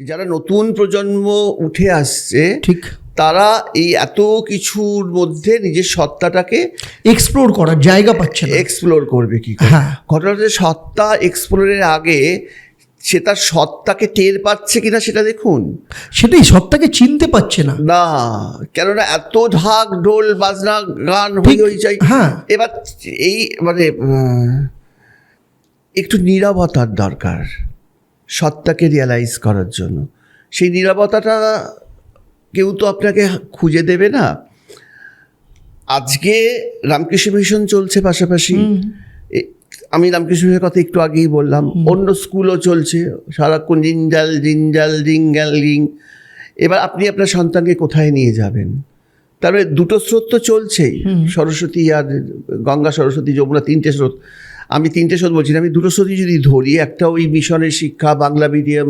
যারা নতুন প্রজন্ম উঠে আসছে ঠিক। তারা এই এত কিছুর মধ্যে নিজের সত্তাটাকে এক্সপ্লোর করার জায়গা পাচ্ছে না। এক্সপ্লোর করবে কি হ্যাঁ। ঘটনা হচ্ছে সত্তা এক্সপ্লোরের আগে সে তার সত্তাকে টের পাচ্ছে কিনা সেটা দেখুন। সেটাই সত্তাকে চিনতে পারছে না। না কেননা এত ঢাক ঢোল বাজনা গান হই হই চাই। হ্যাঁ। এবার এই মানে একটু নীরবতার দরকার। সত্তাকে রিয়ালাইজ করার জন্য। সেই নিরাপত্তাটা কেউ তো আপনাকে খুঁজে দেবে না। আজকে রামকৃষ্ণ মিশন চলছে পাশাপাশি। আমি রামকৃষ্ণ মিশনের কথা একটু আগেই বললাম। অন্য স্কুলও চলছে। সারাক্ষণ জিঞ্জাল জিঞ্জাল জিঙ্গাল রিং এবার আপনি আপনার সন্তানকে কোথায় নিয়ে যাবেন? তারপরে দুটো স্রোত তো চলছেই। সরস্বতী আর গঙ্গা সরস্বতী যমুনা তিনটে স্রোত। আমি তিনটে স্রোত বলছি আমি দুটো স্রোতই যদি ধরি, একটা ওই মিশনের শিক্ষা, বাংলা মিডিয়াম,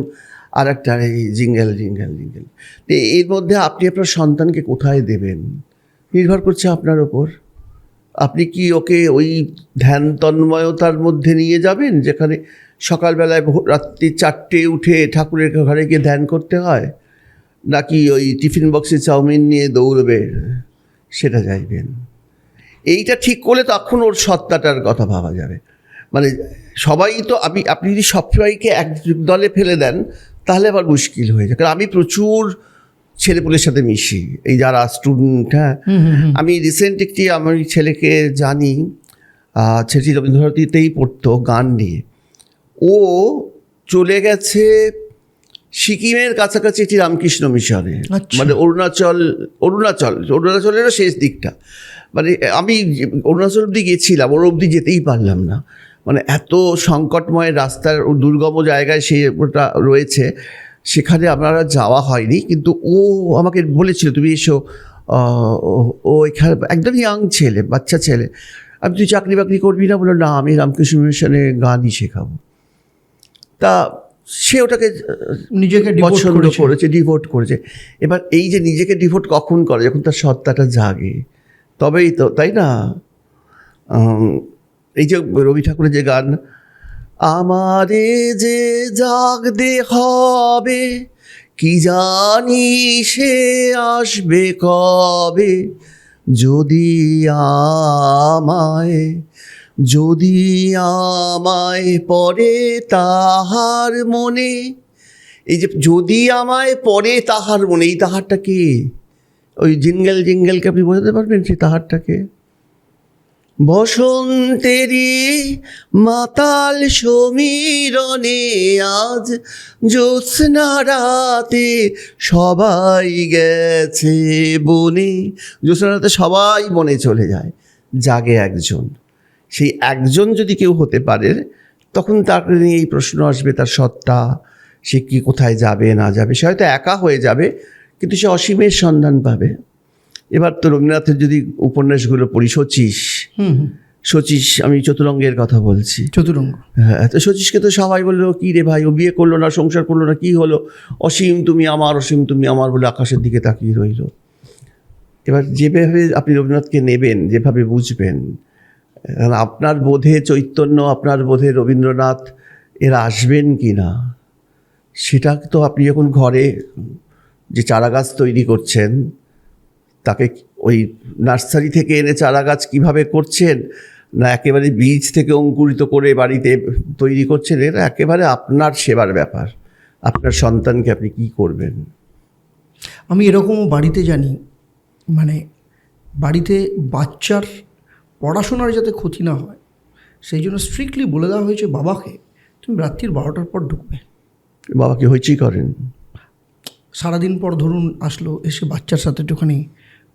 আর একটা এই জিঙ্গেল জিঙ্গেল জিঙ্গেল। তো এর মধ্যে আপনি আপনার সন্তানকে কোথায় দেবেন? নির্ভর করছে আপনার ওপর। আপনি কি ওকে ওই ধ্যান তন্ময়তার মধ্যে নিয়ে যাবেন, যেখানে সকালবেলায় রাত্রি চারটে উঠে ঠাকুরের ঘরে গিয়ে ধ্যান করতে হয়? নাকি ওই টিফিন বক্সে চাউমিন নিয়ে দৌড়বে, সেটা চাইবেন। এইটা ঠিক করলে তখন ওর সত্তাটার কথা ভাবা যাবে। মানে সবাই তো আমি আপনি যদি সবসময়কে এক দলে ফেলে দেন তাহলে আবার মুশকিল হয়ে যায়। কারণ আমি প্রচুর ছেলেপুলের সাথে মিশি। এই যারা স্টুডেন্ট হ্যাঁ? আমি রিসেন্ট একটি আমার ছেলেকে জানি ছেলেটি রবীন্দ্রভারতীতেই পড়তো গান নিয়ে। ও চলে গেছে সিকিমের কাছাকাছি একটি রামকৃষ্ণ মিশনে। আচ্ছা। মানে অরুণাচল অরুণাচল অরুণাচলেরও শেষ দিকটা। মানে আমি অরুণাচল অব্দি গেছিলাম ওর অবধি যেতেই পারলাম না। মানে এত সংকটময় রাস্তার ও দুর্গম জায়গায় সে ওটা রয়েছে সেখানে আপনারা যাওয়া হয়নি কিন্তু ও আমাকে বলেছিল তুমি এসো ও- এখানে একদম ইয়াং ছেলে বাচ্চা ছেলে। আমি তুই চাকরি বাকরি করবি না? বলো না আমি রামকৃষ্ণ মিশনে গানই শেখাবো। তা সে ওটাকে নিজেকে পছন্দ করেছে। ডিভোট করেছে। এবার এই যে নিজেকে ডিভোট কখন করে? যখন তার সত্তাটা জাগে তবেই তো তাই না? এই যে রবি ঠাকুরের যে গান, আমারে যে জাগতে হবে, কি জানি সে আসবে কবে? যদি আমায় যদি আমায় পরে তাহার মনে, এই যে যদি আমায় পরে তাহার মনে, এই তাহারটা কে? ওই জিঙ্গেল জিঙ্গেলকে আপনি বোঝাতে পারবেন সেই তাহারটাকে? বসন্তেরি মাতাল সমীরণে আজ জ্যোৎস্না রাতে সবাই গেছে বনে। জ্যোৎস্না রাতে সবাই বনে চলে যায়, জাগে একজন। সেই একজন যদি কেউ হতে পারে, তখন তার নিয়ে এই প্রশ্ন আসবে, তার সত্তা, সে কি কোথায় যাবে, না যাবে? সে হয়তো একা হয়ে যাবে, কিন্তু সে অসীমের সন্ধান পাবে। এবার তো রবীন্দ্রনাথের যদি উপন্যাসগুলো পড়ি শচীশ। শচীশ আমি চতুরঙ্গের কথা বলছি। চতুরঙ্গ। হ্যাঁ তো শচীশকে তো সবাই বলল কী রে ভাই ও বিয়ে করল না সংসার করল না কী হলো? অসীম তুমি আমার অসীম তুমি আমার বলে আকাশের দিকে তাকিয়ে রইল। এবার যেভাবে আপনি রবীন্দ্রনাথকে নেবেন যেভাবে বুঝবেন আপনার বোধে চৈতন্য আপনার বোধে রবীন্দ্রনাথ এরা আসবেন কি না সেটা তো আপনি যখন ঘরে যে চারাগাছ তৈরি করছেন তাকে ওই নার্সারি থেকে এনে চারা গাছ কীভাবে করছেন? না একেবারে বীজ থেকে অঙ্কুরিত করে বাড়িতে তৈরি করছেন? এটা একেবারে আপনার সেবার ব্যাপার। আপনার সন্তানকে আপনি কি করবেন? আমি এরকমও বাড়িতে জানি মানে বাড়িতে বাচ্চার পড়াশোনার যাতে ক্ষতি না হয় সেই জন্য স্ট্রিক্টলি বলে দেওয়া হয়েছে বাবাকে তুমি রাত্রির বারোটার পর ঢুকবে। বাবাকে হইচই করেন? সারাদিন পর ধরুন আসলো এসে বাচ্চার সাথে একটুখানি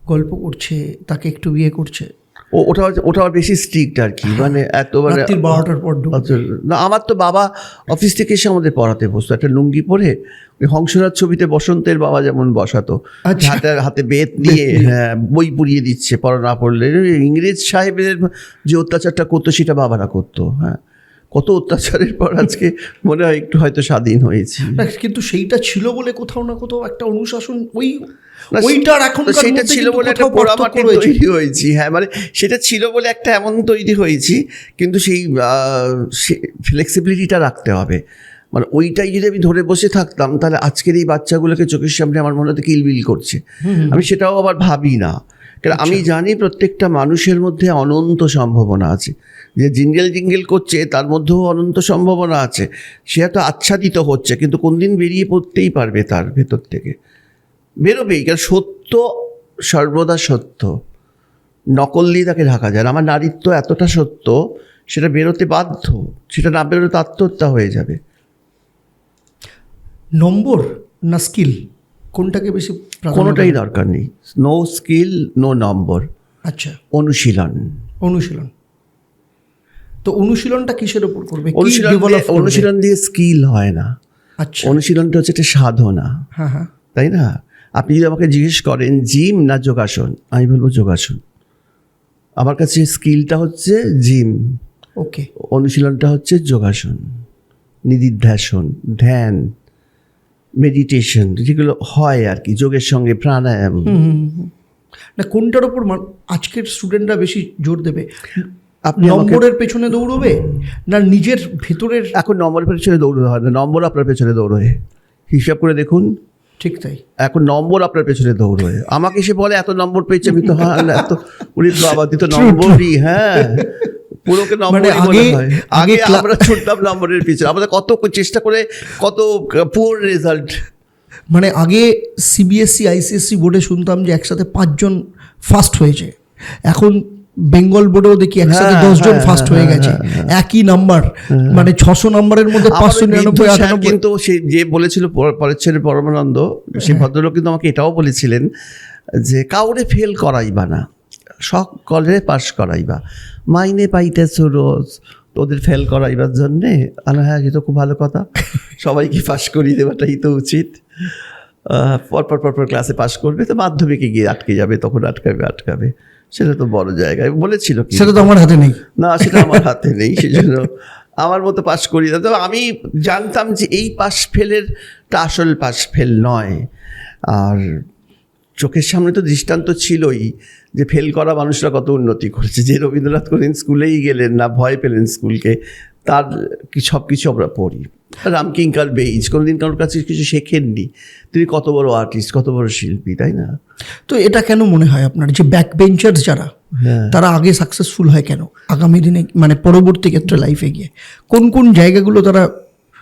গল্প করছে তাকে একটু বিয়ে করছে। ও ওটা ওটা আবার বেশি স্ট্রিক্ট আর কি। মানে এত মানে বারোটার পর আচ্ছা, না আমার তো বাবা অফিস থেকে এসে আমাদের পড়াতে বসতো। একটা লুঙ্গি পরে ওই হংসরাজ ছবিতে বসন্তের বাবা যেমন বসাতো। আচ্ছা। হাতে হাতে বেত নিয়ে হ্যাঁ, বই পুড়িয়ে দিচ্ছে পড়া না পড়লে। ইংরেজ সাহেবের যে অত্যাচারটা করতো সেটা বাবারা করতো হ্যাঁ। কত অত্যাচারের পর আজকে মনে হয় একটু হয়তো স্বাধীন হয়েছি। কিন্তু সেইটা ছিল বলে কোথাও না কোথাও একটা অনুশাসন ওই ওইটার এখন সেটা ছিল বলে একটা পোড়ামাটি তৈরি হয়েছি। হ্যাঁ মানে সেটা ছিল বলে একটা এমন তৈরি হয়েছি কিন্তু সেই ফ্লেক্সিবিলিটিটা রাখতে হবে। মানে ওইটাই যদি আমি ধরে বসে থাকতাম তাহলে আজকের এই বাচ্চাগুলোকে চোখের সামনে আমার মনে হতো কিলবিল করছে। আমি সেটাও আবার ভাবি না। কারণ আমি জানি প্রত্যেকটা মানুষের মধ্যে অনন্ত সম্ভাবনা আছে। যে জিঙ্গেল জিঙ্গেল করছে তার মধ্যেও অনন্ত সম্ভাবনা আছে। সে এত আচ্ছাদিত হচ্ছে কিন্তু কোনদিন বেরিয়ে পড়তেই পারবে তার ভেতর থেকে। বেরোবেই কারণ সত্য সর্বদা সত্য। নকল দিয়ে তাকে ঢাকা যায়। আমার নারীত্ব এতটা সত্য সেটা বেরোতে বাধ্য। সেটা না বেরোলে তো আত্মহত্যা হয়ে যাবে। নম্বর না স্কিল? কোনটাকে বেশি কোনোটাই দরকার নেই। নো স্কিল নো নম্বর আচ্ছা। অনুশীলন। অনুশীলন। তো অনুশীলনটা কিসের উপর করবে? অনুশীলন দিয়ে- অনুশীলন দিয়ে স্কিল হয় না। আচ্ছা। অনুশীলনটা হচ্ছে একটা সাধনা। হ্যাঁ হ্যাঁ। তাই না? আপনি যদি আমাকে জিজ্ঞেস করেন জিম না যোগাসন? আমি বলব যোগাসন। আমার কাছে স্কিলটা হচ্ছে জিম। ওকে। অনুশীলনটা হচ্ছে যোগাসন। নিদিধ্যাসন ধ্যান। মেডিটেশন যেগুলো হয় আর কি যোগের সঙ্গে প্রাণায়াম। না কোনটার উপর মান- আজকের স্টুডেন্টরা বেশি জোর দেবে? আপনি নম্বরের পেছনে দৌড়বে? না নিজের ভেতরের এখন নম্বরের পেছনে দৌড়তে হয় না নম্বর আপনার পেছনে দৌড়োয়। হিসাব করে দেখুন। ঠিক তাই। এখন নম্বর আপনার পেছনে দৌড়োয়। আমাকে এসে বলে এত নম্বর পেয়েছে আমি তো হ্যাঁ এত উনি বাবা তুই তো নম্বরই হ্যাঁ। পুরোকে নম্বরই মানে আগে- আগে আমরা ছুটতাম নম্বরের পিছনে। আমাদের কত চেষ্টা করে কত পুয়ার রেজাল্ট মানে আগে সিবিএসসি আইসিএসসি বোর্ডে শুনতাম যে একসাথে পাঁচজন ফার্স্ট হয়েছে। এখন বেঙ্গল বোর্ডেও দেখি একসাথে হ্যাঁ, দশজন হ্যাঁ, ফার্স্ট হয়ে গেছে একই নাম্বার মানে ছশো নাম্বারের মধ্যে পাঁচশো নিরানব্বই কিন্তু সে যে বলেছিল পর- পরের ছেলে পরমানন্দ সেই ভদ্রলোক কিন্তু আমাকে এটাও বলেছিলেন যে কাউরে ফেল করাইবা না। সকলে পাশ করাইবা। মাইনে পাইতেছ রোজ তোদের ফেল করাইবার জন্যে? আলো হ্যাঁ এটা খুব ভালো কথা। সবাইকে পাশ করিয়ে দেওয়াটাই তো উচিত। পরপর পরপর ক্লাসে পাশ করবে তো মাধ্যমিকে গিয়ে আটকে যাবে তখন আটকাবে আটকাবে। সেটা তো বড় জায়গায় বলেছিল কি? সেটা তো আমার হাতে নেই। না সেটা আমার হাতে নেই সেজন্য আমার মতো পাশ করি না। তবে আমি জানতাম যে এই পাশ ফেলেরটা আসল পাশ ফেল নয়। আর চোখের সামনে তো দৃষ্টান্ত ছিলই যে ফেল করা মানুষরা কত উন্নতি করেছে। যে রবীন্দ্রনাথ কোনদিন স্কুলেই গেলেন না ভয় পেলেন স্কুলকে তার কি সব কিছু আমরা পড়ি। রামকিঙ্কার বেইজ কোনোদিন কারোর কাছে কিছু শেখেননি। তিনি কত বড় আর্টিস্ট কত বড় শিল্পী তাই না? তো এটা কেন মনে হয় আপনার? যে ব্যাক বেঞ্চার্স যারা হ্যাঁ। তারা আগে সাকসেসফুল হয় কেন? আগামী দিনে মানে পরবর্তী ক্ষেত্রে লাইফে গিয়ে কোন কোন জায়গাগুলো তারা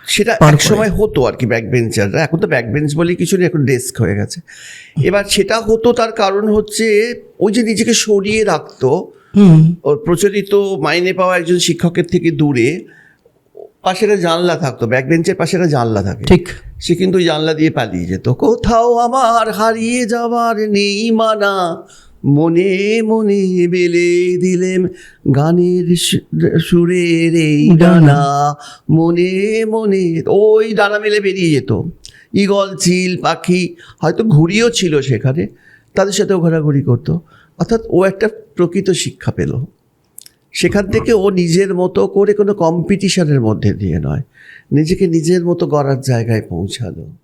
সেটা এক সময় হতো আর কি ব্যাক বেঞ্চাররা এখন তো ব্যাক বেঞ্চ বলে কিছু নেই এখন ডেস্ক হয়ে গেছে। এবার সেটা হতো তার কারণ হচ্ছে ওই যে নিজেকে সরিয়ে রাখতো প্রচলিত মাইনে পাওয়া একজন শিক্ষকের থেকে দূরে পাশে একটা জানলা থাকতো ব্যাক বেঞ্চের পাশে একটা জানলা থাকে। ঠিক। সে কিন্তু জানলা দিয়ে পালিয়ে যেত। কোথাও আমার হারিয়ে যাওয়ার নেই মানা মনে মনে বেলে দিলেম গানের সুরের এই ডানা। মনে মনে ওই ডানা মেলে বেরিয়ে যেত। ইগল চিল পাখি হয়তো ঘুড়িও ছিল সেখানে তাদের সাথেও ঘোরাঘুরি করতো। অর্থাৎ ও একটা প্রকৃত শিক্ষা পেল। সেখান থেকে ও নিজের মতো করে কোনো কম্পিটিশনের মধ্যে দিয়ে নয়। নিজেকে নিজের মতো গড়ার জায়গায় পৌঁছালো।